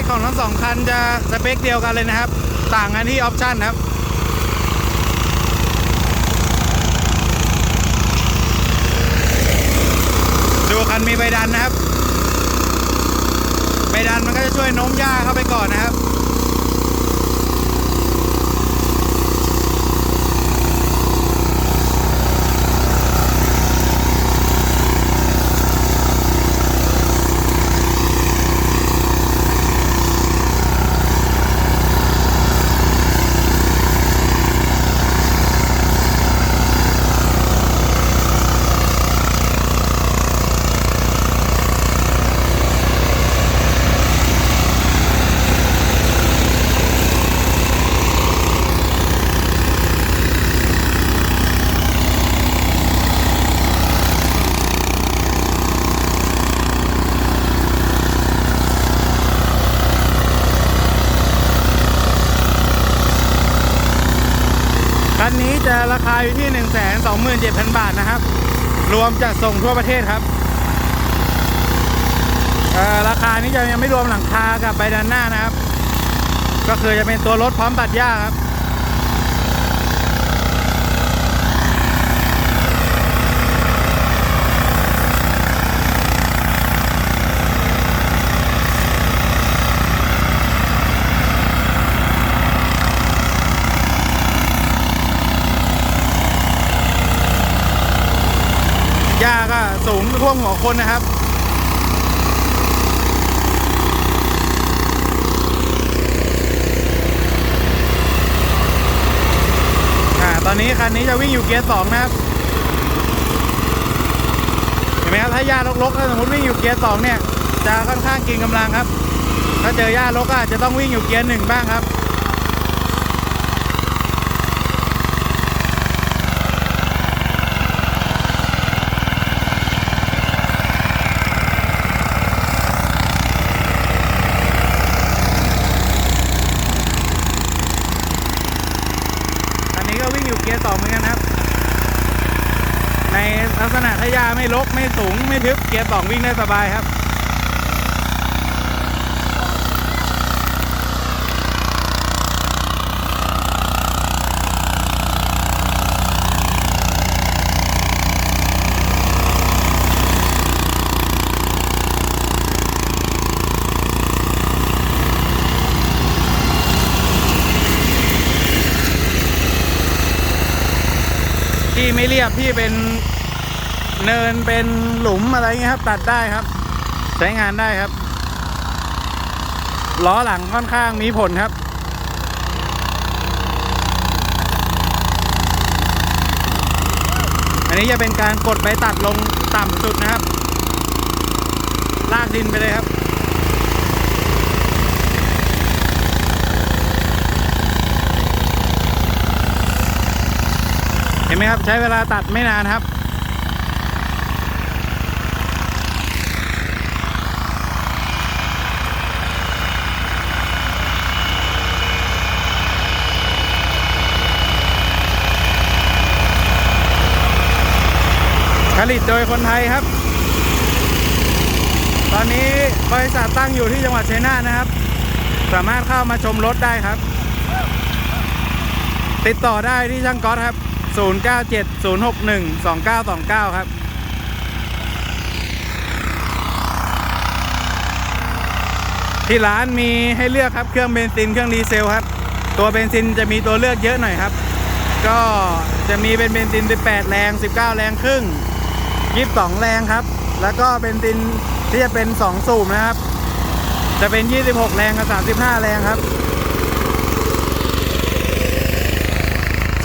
คของทั้งสองคันจะสเปคเดียวกันเลยนะครับ ต่างกันที่ออปชันครับดูคันมีใบดันนะครับ ใบดันมันก็จะช่วยโน้มหญ้าเข้าไปก่อนนะครับ นนี้จะราคาอยู่ที่ 1 2 7 0 0 0 บาทนะครับ รวมจัดส่งทั่วประเทศครับ ราคานี้จะยังไม่รวมหลังคากับใบด้านหน้านะครับ ก็คือจะเป็นตัวรถพร้อมตัดหญ้าครับ หญ้าก็สูง ท่วมหัวคนนะครับตอนนี้คันนี้จะวิ่งอยู่เกียร์สองนะครับเห็นไหมครับถ้าหญ้ารกๆถ้าสมมติวิ่งอยู่เกียร์สองเนี่ยจะค่อนข้างกินกำลังครับ ถ้าเจอหญ้ารกอาจจะต้องวิ่งอยู่เกียร์หนึ่งบ้างครับ อันนี้ก็ ต่อเหมือนกันครับ ในลักษณะทะยาไม่ลกไม่สูงไม่ทึบเกียร์สองวิ่งได้สบายครับ ที่ไม่เรียบที่เป็นเนินเป็นหลุมอะไรเงี้ยครับ ตัดได้ครับ ใช้งานได้ครับ ล้อหลังค่อนข้างมีผลครับอันนี้จะเป็นการกดไปตัดลงต่ำสุดนะครับ ลากดินไปเลยครับ เห็น ไหมครับ ใช้เวลาตัดไม่นานครับผลิตโดยคนไทยครับ ตอนนี้บริษัทตั้งอยู่ที่จังหวัดชัยนาทนะครับ สามารถเข้ามาชมรถได้ครับ ติดต่อได้ที่ช่างก๊อตครับ 0970612929 ครับที่ร้านมีให้เลือกครับเครื่องเบนซินเครื่องดีเซลครับ ตัวเบนซินจะมีตัวเลือกเยอะหน่อยครับ ก็จะมีเป็นเบนซิน 18 แรง 19 แรงครึ่ง 22 แรงครับ แล้วก็เบนซินที่จะเป็น 2 สูบนะครับ จะเป็น 26 แรงกับ 35 แรงครับ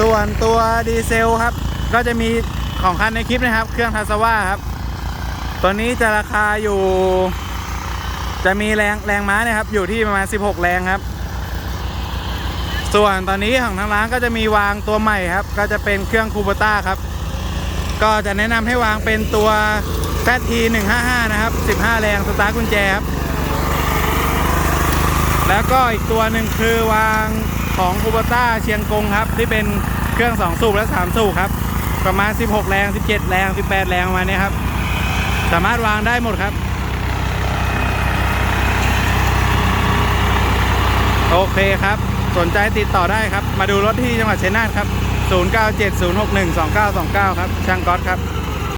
ส่วนตัวดีเซลครับ ก็จะมีของคันในคลิปนะครับ เครื่องทัสวาครับ ตัวนี้จะราคาอยู่ จะมีแรงแรงม้านี่ยครับ อยู่ที่ประมาณ 16 แรงครับ ส่วนตอนนี้ของทางร้านก็จะมีวางตัวใหม่ครับ ก็จะเป็นเครื่องคูโบต้าครับ ก็จะแนะนำให้วางเป็นตัว ZT 155 นะครับ 15 แรงสตาร์กุญแจครับ แล้วก็อีกตัวหนึ่งคือวาง ของคูบต้าเชียงกงครับ ที่เป็นเครื่อง 2 สูบและ 3 สูบครับ ประมาณ 16 แรง 17 แรง 18 แรงประมาณนี้ครับ สามารถวางได้หมดครับ โอเคครับ สนใจติดต่อได้ครับ มาดูรถที่จังหวัดชัยนาทครับ 0970612929 ครับ ช่างก๊อตครับ